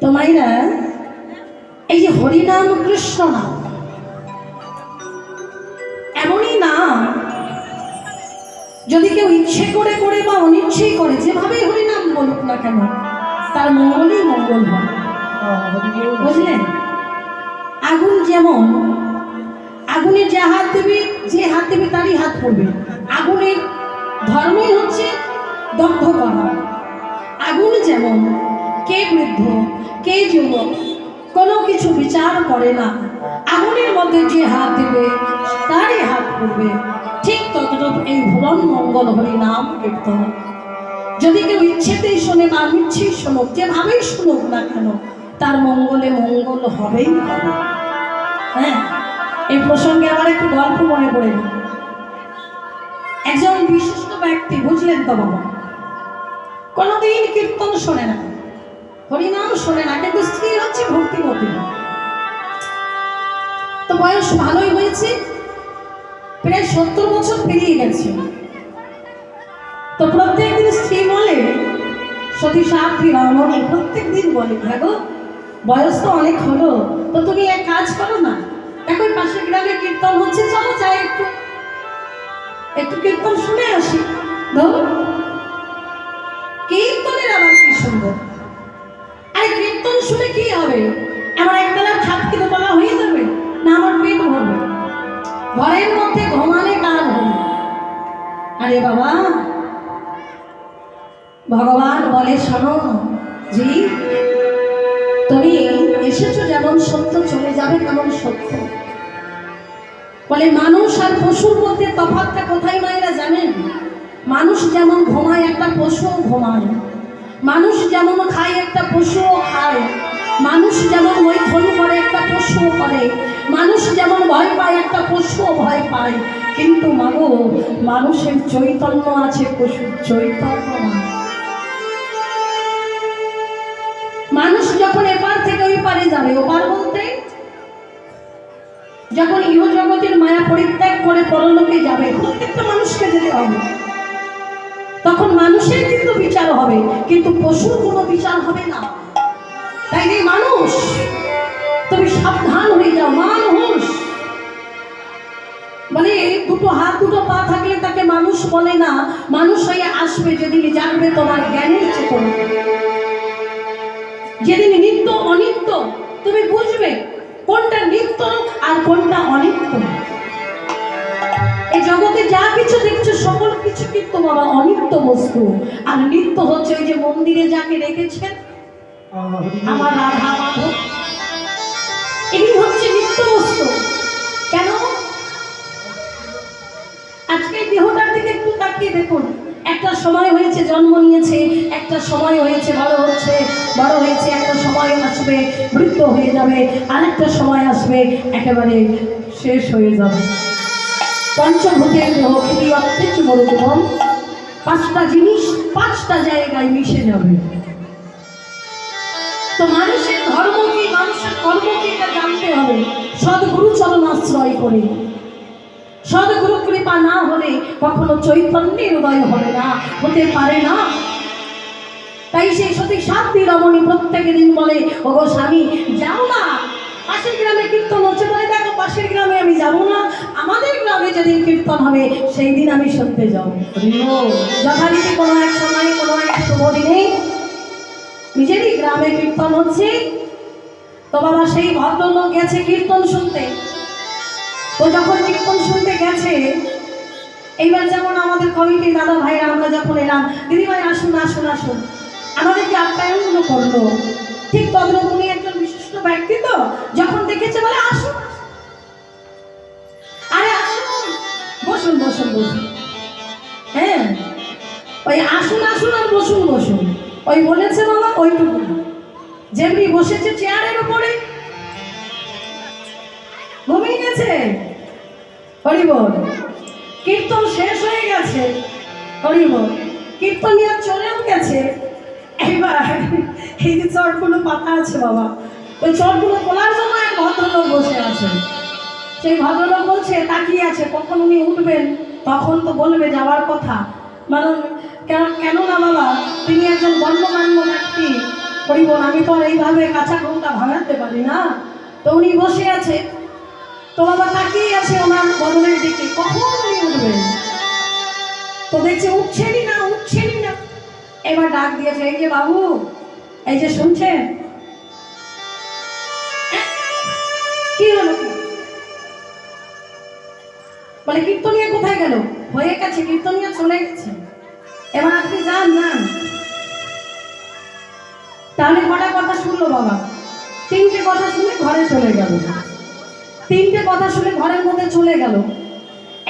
তো মাইরা এই যে হরিনাম কৃষ্ণ নাম, এমনই নাম যদি কেউ ইচ্ছে করে করে বা অনিচ্ছেই করে, যেভাবেই হরিনাম বলুক না কেন, তার মঙ্গলই মঙ্গল হয়। বুঝলেন? আগুন যেমন আগুনে যে হাত দেবে, যে হাত দেবে তারই হাত পড়বে। আগুনের ধর্মই হচ্ছে দগ্ধ করা আগুন যেমন কে বৃদ্ধ, কে যুবক? কোনো কিছু বিচার করে না। আগুনের মধ্যে যে হাত দেবে, তারই হাত পড়বে ঠিক ততটুকু এই ভুবন মঙ্গল হরি নাম কীর্তন। যদি কেউ ইচ্ছেতেই শোনে বা ইচ্ছেই শোনুক, যেভাবেই শুনুক না কেন, তার মঙ্গলে মঙ্গল হবেই হবে। হ্যাঁ এই প্রসঙ্গে আমার একটু গল্প মনে পড়ে গেল। একজন বিশিষ্ট ব্যক্তি, বুঝলেন তো বাবা, কোনোদিন কীর্তন শোনে না। হরিনাম শোনে না, কিন্তু স্ত্রী হচ্ছে ভক্তিমতী। তো বয়স ভালোই হয়েছে, প্রায় সত্তর বছর পেরিয়ে গেছে। তো প্রত্যেক দিন স্ত্রী বলে, সতী সাথী রমণী প্রত্যেক দিন বলে ভাগো বয়স তো অনেক হলো, তো তুমি এক কাজ করো না দেখো ওই পাশের গ্রামে কীর্তন হচ্ছে, চলো যাই একটু। একটু কীর্তন শুনে আসি। ধরো আরে বাবা। ভগবান বলে, শোনো জি, তুমি এসেছ যেমন সত্য, চলে যাবে তেমন সত্য। বলে, মানুষ আর পশুর মধ্যে তফাৎটা কোথায় মায়েরা জানেন? মানুষ যেমন ঘুমায়, একটা পশুও ঘুমায়। মানুষ যেমন খায়, একটা পশুও খায়। মানুষ যেমন মৈথন করে, একটা পশুও করে। মানুষ যেমন ভয় পায়, একটা পশুও ভয় পায়। কিন্তু মাগো, মানুষের চৈতন্য আছে, পশুর চৈতন্য মানুষ যখন এপার থেকে ওই পারে যাবে, ওপার বলতে, যখন ইহ জগতের মায়া পরিত্যাগ করে পরলোকে যাবে, প্রত্যেকটা মানুষকে যেতে হবে। তখন মানুষের কিন্তু বিচার হবে, কিন্তু পশুর কোনো বিচার হবে না। তাই মানুষ, তুমি সাবধান হয়ে যাও, মানুষ। মানে দুটো হাত, দুটো পা থাকলে তাকে মানুষ বলে না। মানুষ হয়ে আসবে যেদিন জানবে তোমার জ্ঞানের চেতনা যেদিন নিত্য অনিত্য তুমি বুঝবে কোনটা নিত্য আর কোনটা অনিত্য। এই জগতে যা কিছু দেখছ, সকল কিছু কিন্তু বাবা অনিত্য বস্তু? আর নিত্য হচ্ছে ওই যে মন্দিরে যাকে রেখেছেন, আমার রাধা মাধব। এই হচ্ছে নিত্য বস্তু। কেন? আজকে এই দেহটার দিকে একটু তাকিয়ে দেখুন। একটা সময় হয়েছে, জন্ম নিয়েছে, একটা সময় হয়েছে বড় হচ্ছে, বড় হয়েছে, একটা সময় আসবে, বৃদ্ধ হয়ে যাবে, আরেকটা সময় আসবে, একেবারে শেষ হয়ে যাবে। পঞ্চভূতের দেহ অত্যন্ত বড় জীবন পাঁচটা জিনিস, পাঁচটা জায়গায় মিশে যাবে। তো মানুষের ধর্ম কি, মানুষের কর্ম কি, এটা জানতে হবে। সদ্গুরু চরণ আশ্রয় করে। সদগুরু কৃপা না হলে কখনো চৈতন্যের উদয় হবে না, হতে পারে না। তাই সেই সতী সাতটি রমণী প্রত্যেক দিন বলে ও গো স্বামী, যাও না। পাশের গ্রামে কীর্তন হচ্ছে বলে দেখো, পাশের গ্রামে আমি যাব না। আমাদের গ্রামে যেদিন কীর্তন হবে, সেই দিন আমি শুনতে যাব। যথারীতি কোনো এক সময়, কোনো এক শুভ দিনে নিজেরই গ্রামে কীর্তন হচ্ছে। তো বাবা, সেই ভদ্রলোক গেছে কীর্তন শুনতে। তো যখন কীর্তন শুনতে গেছে, এইবার যেমন আমাদের কমিটি দাদা ভাইরা, আমরা যখন এলাম, দিদিভাই, আসুন আসুন আসুন। আমাদেরকে আপ্যায়নগুলো করল। ঠিক তদ্রুপ একজন বিশিষ্ট ব্যক্তি তো, যখন দেখেছে বলে, আসুন আরে আসুন। বসুন বসুন বসুন। হ্যাঁ? ওই আসুন আসুন আর বসুন বসুন। ওই বলেছে বাবা, ওইটুকু। যেমনি বসেছে চেয়ারের উপরে। ঘুমিয়ে গেছে? হরিবল, কীর্তন শেষ হয়ে গেছে। হরিবল, কীর্তন আর চলেও গেছে। এবার এই চটগুলো পাতা আছে বাবা, ওই চটগুলো তোলার জন্য এক ভদ্রলোক বসে আছে। সেই ভদ্রলোক বলছে, তাকিয়ে আছে, কখন উনি উঠবেন? তখন তো বলবে যাওয়ার কথা। মানে কেন কেন না বাবা, তিনি একজন গণ্যমান্য ব্যক্তি। হরিবন আমি তো আর এইভাবে কাঁচা ঘুমটা ভাঙাতে পারি না। তো উনি বসে আছে। তো তাকিয়ে আছে ওনার বদলের দিকে। তো দেখছে না না। এবার ডাক দিয়েছে, এই যে বাবু, এই যে কি হলো? বলে, কীর্তনিয়া কোথায় গেল? হয়ে গেছে, কীর্তনিয়া চলে গেছে। এবার আপনি যান যান। তাহলে কটা কথা শুনলো বাবা? তিনটে কথা শুনে ঘরে চলে গেল। তিনটে কথা শুনে ঘরের মধ্যে চলে গেল।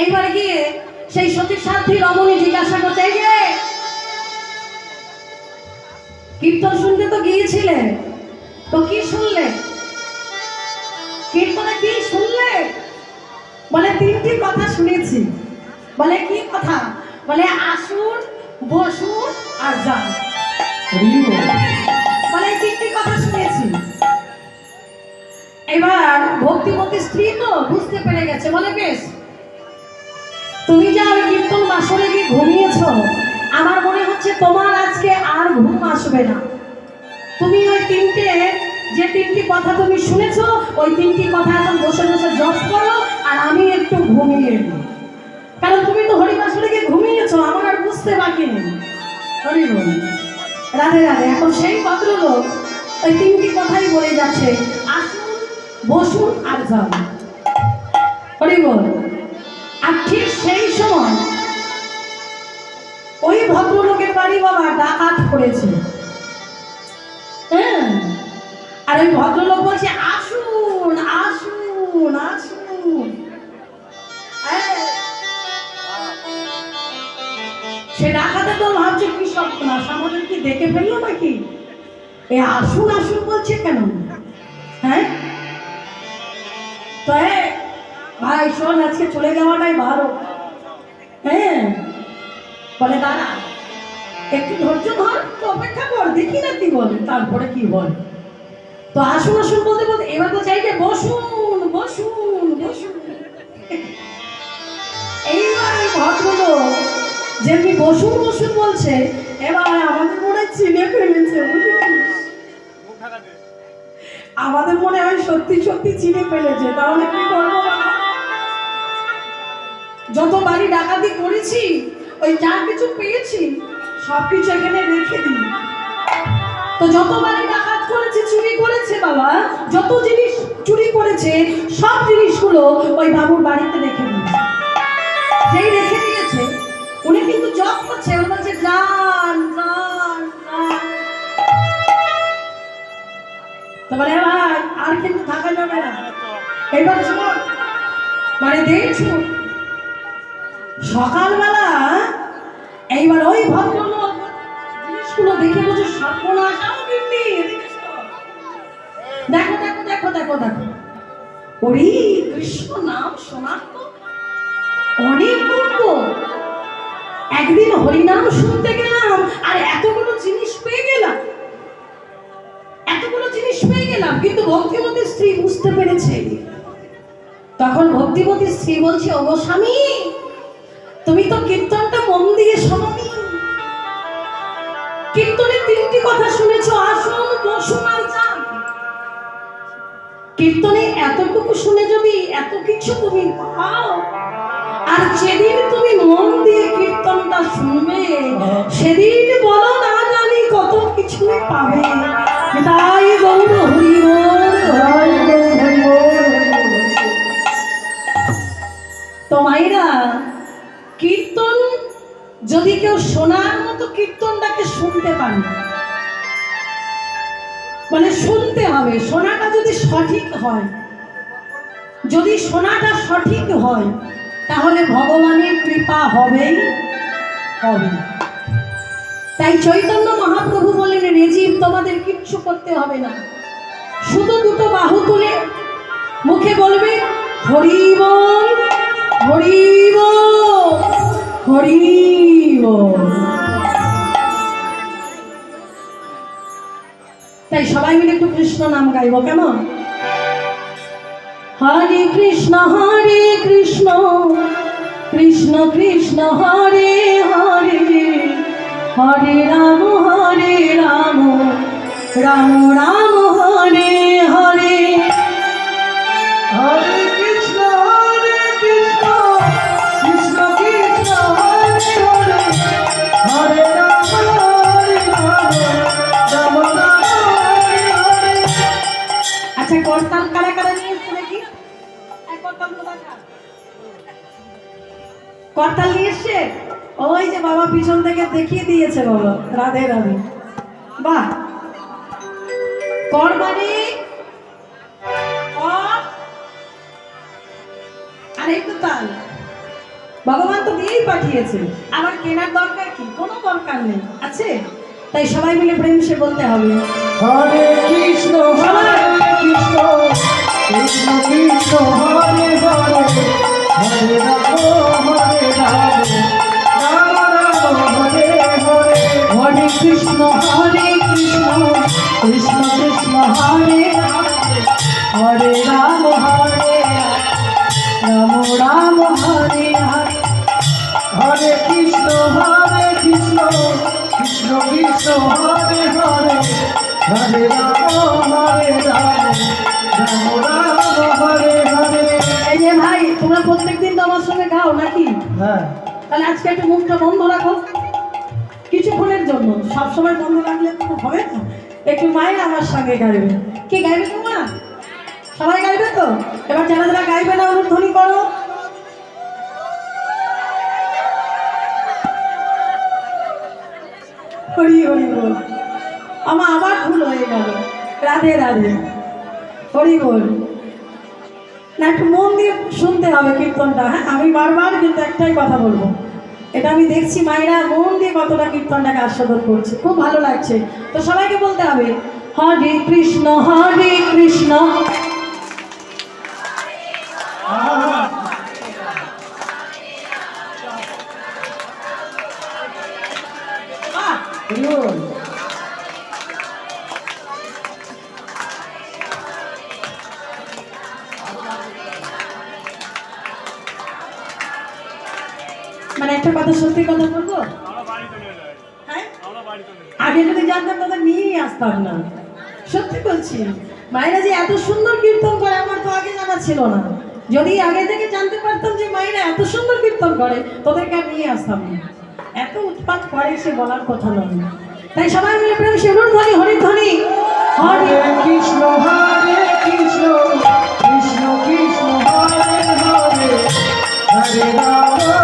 এইবার গিয়ে সেই সতীর সাথী রমণী জিজ্ঞাসা করছে, এই যে, কীর্তন শুনতে তো গিয়েছিলে, তো কি শুনলে? কীর্তনে কি শুনলে? বলে, তিনটি কথা শুনেছি। বলে, কি কথা? বলে, আসুন, বসুন আর যান। এবার ভক্তি ভক্তিমতী স্ত্রী তো বুঝতে পেরে গেছে। বলে, বেশ, তুমি যা ওই কীর্তন বাসরে গিয়ে ঘুমিয়েছ, আমার মনে হচ্ছে তোমার আজকে আর ঘুম আসবে না। তুমি ওই তিনটে, যে তিনটি কথা তুমি শুনেছো, ওই তিনটি কথা এখন বসে বসে জপ করো আর আমি একটু ঘুমিয়ে নিই কারণ তুমি তো হরি হরিবাসরে গিয়ে ঘুমিয়েছো, আমার আর বুঝতে বাকি নেই। হরি রাধে রাধে। এখন সেই ভদ্রলোক ওই তিনটি কথাই বলে যাচ্ছে আসুন বসুন আর যান। হরি বল। আর ঠিক সেই সময় ওই ভদ্রলোকের বাড়ি বাবা ডাকাত করেছে হ্যাঁ? আর ওই ভদ্রলোক বলছে, আসুন আসুন আসুন। হ্যাঁ। সে ডাকাতে তো ভাবছে, কি সব না আমাদের কি দেখে ফেলল নাকি? এ, আসুন আসুন, বলছে কেন? হ্যাঁ? তো এ, ভাই শোন আজকে চলে যাওয়াটাই ভালো। হ্যাঁ? বলে দাঁড়া একটু ধৈর্য ধর তো অপেক্ষা কর দেখি না কি বলে তারপরে কি বলে। তো আসুন আসুন বলতে বলতে এবার তো চাই যে বসুন বসুন বসুন। এইবার ভদ্রলোক যেমনি বসুন বসুন বলছে এবার আমাদের মনে হয় চিনে ফেলেছে বুঝেছিস? আমাদের মনে হয় সত্যি সত্যি চিনে ফেলেছে, তাহলে কি করব যত বাড়ি ডাকাতি করেছি, ওই যা কিছু পেয়েছি সব কিছু এখানে রেখে দিই। তো যত বাড়ি ডাকাত করেছে, চুরি করেছে বাবা, যত জিনিস চুরি করেছে, সব জিনিসগুলো ওই বাবুর বাড়িতে রেখে দিয়েছে যেই রেখে দিয়েছে, উনি কিন্তু জব করছে উনি বলছে যান বলে ভাই আর কিন্তু থাকা যাবে না। এবার শোন মানে সকালবেলা এইবার ওই ভদ্রলোক জিনিসগুলো দেখে বলছে এদিকে এসো। দেখো দেখো দেখো দেখো দেখো। ওরে কৃষ্ণ নাম শোনার তো অনেক গুরুত্ব একদিন হরিনাম শুনতে গেলাম, আর এতগুলো জিনিস পেয়ে গেলাম। এতগুলো জিনিস পেয়ে গেলাম, কিন্তু ভক্তিমতী স্ত্রী বুঝতে পেরেছে। তখন ভক্তিমতী স্ত্রী বলছে ও স্বামী, তুমি তো কীর্তনটা মন দিয়ে শোনি কীর্তনের তিনটি কথা শুনেছো, আসুন, বসুন আর যান কীর্তনে এতটুকু শুনে যদি এত কিছু তুমি পাও, আর যেদিন তুমি মন দিয়ে কীর্তনটা শুনবে, সেদিন বলো না জানি কত কিছু পাবে। তাই গৌর হরি কীর্তন যদি কেউ শোনার মতো কীর্তনটাকে শুনতে পারে মানে শুনতে হবে, শোনাটা যদি সঠিক হয়, যদি শোনাটা সঠিক হয়, তাহলে ভগবানের কৃপা হবেই হবে তাই চৈতন্য মহাপ্রভু বললেন রেজিব তোমাদের কিচ্ছু করতে হবে না। শুধু দুটো বাহু তুলে মুখে বলবে হরিব হরিব হরিব তাই সবাই মিলে একটু কৃষ্ণ নাম গাইব, কেমন? হরে কৃষ্ণ হরে কৃষ্ণ কৃষ্ণ কৃষ্ণ, হরে হরে। হরে রাম হরে রাম। রাম রাম, হরে হরে। হরে কৃষ্ণ কৃষ্ণ। কৃষ্ণ কৃষ্ণ, হরে আচ্ছা নিয়ে নিয়ে এসছে ওই যে বাবা পিছন থেকে দেখিয়ে দিয়েছে বাবা, রাধে রাধে। বাহ। কর মানে? কর? আর একটু তাল। ভগবান তো দিয়েই পাঠিয়েছে। আবার কেনার দরকার কি? কোনো দরকার নেই। আছে? তাই সবাই মিলে প্রেম সে বলতে হবে। কৃষ্ণ কৃষ্ণ কৃষ্ণ হরে কৃষ্ণ হরে কৃষ্ণ কৃষ্ণ কৃষ্ণ হরে রাম। হরে রাম হরে রাম। রাম হরে হরে হরে কৃষ্ণ হরে কৃষ্ণ কৃষ্ণ কৃষ্ণ হরে হরে। হরে রাম হরে রাম। রাম রাম হরে হরে। এই যে ভাই তোমরা প্রত্যেকদিন তো আমার সঙ্গে গাও নাকি? হ্যাঁ। তাহলে আজকে একটু মুখটা বন্ধ রাখো। কিছুক্ষণের জন্য সবসময় বন্ধ রাখলে তো হবে না। একটু মায়ের আমার সঙ্গে গাইবে। কি গাইবে তোমরা সবাই গাইবে তো? এবার যারা যারা গাইবে না, অনুধ্বনি করো। হরি হরি বল। আমার আবার ভুল হয়ে গেল। রাধে রাধে। হরি বল। না, একটু মন দিয়ে শুনতে হবে কীর্তনটা হ্যাঁ? আমি বারবার কিন্তু একটাই কথা বলব। এটা আমি দেখছি মায়েরা মন দিয়ে কতটা কীর্তনটাকে আস্বাদন করছে। খুব ভালো লাগছে। তো সবাইকে বলতে হবে হরে কৃষ্ণ হরে কৃষ্ণ। বাহ! সত্যি কথা বলব? হ্যাঁ? আগে যদি জানতাম তাদের নিয়েই আসতাম না। সত্যি বলছি, মায়েরা যে এত সুন্দর কীর্তন করে আমার তো আগে জানা ছিল না। যদি আগে থেকে জানতে পারতাম যে মায়েরা এত সুন্দর কীর্তন করে, তোদেরকে আর নিয়ে আসতাম না। এত উৎপাত করে সে বলার কথা নয়। তাই সবাই মিলে প্রেম শিবুর ধ্বনি হরি হরে কৃষ্ণ হরে কৃষ্ণ কৃষ্ণ কৃষ্ণ, হরে হরে। হরে রাম।